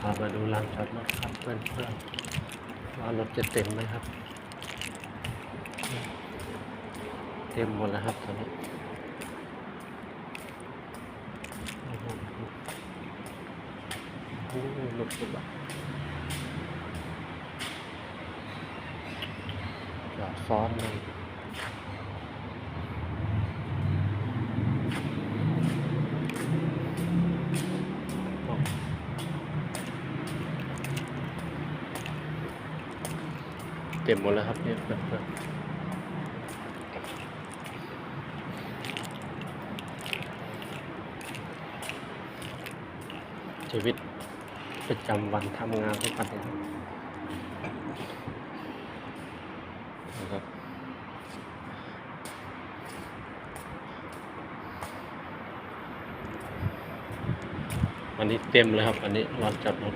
พามาดูลานจอดรถครับเพื่อนเพื่อนว่ารถจะเต็มไหมครับ เต็มหมดแล้วครับตอนนี้โอ้โหรถกระบะจอดซ้อนเลย เต็มหมดแล้วครับเนี่ยชีวิตประจำวันทำงานทุกวันนะครับวันนี้เต็มเลยครับ อันนี้รอนจอดรถ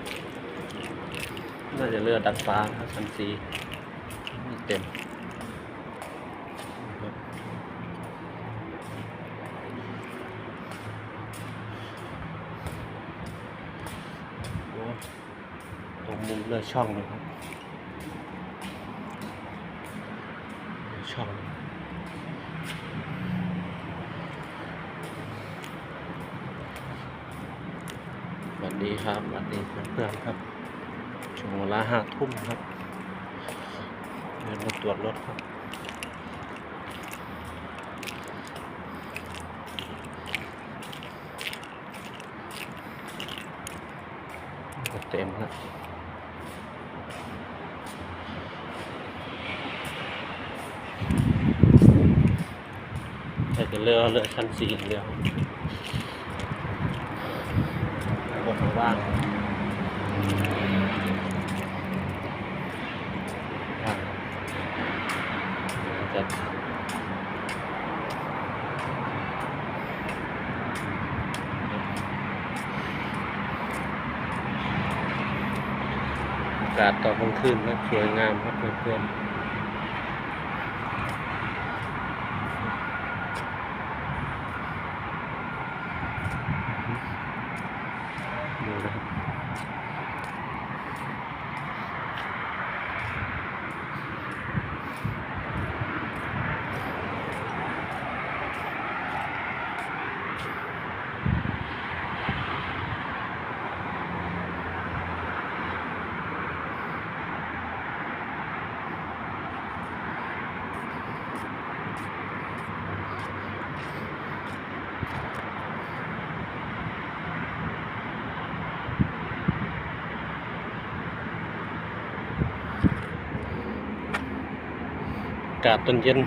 น่าจะเลือกดัดฟ้าครับชั้นสีนี่ เต็มตรงมุมเลือช่องเลยครับ ช่องสวัสดีครับสวัสดีเพื่อนๆครับช่วงเวลาห้าทุ่มครับ เดินมาตรวจรถครับเต็มครับแต่เลือเลือชั้นสี่เดียวบนว่างว่างจะอากาศตอนกลางคืนก็สวยงามครับเพื่อนๆากาศตอนเย็น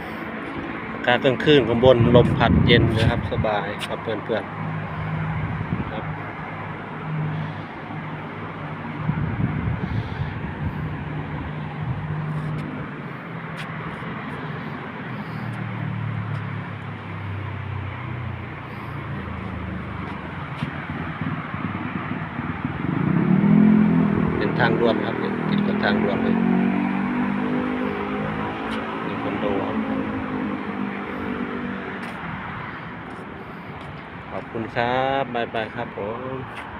อากาศกลางคืนข้างบนลมพัดเย็นนะครับ สบายครับเพื่อนๆครับ เป็นทางด่วนครับติดกับทางด่วนเลยมีคอนโดครับ ขอบคุณครับบายบายครับผม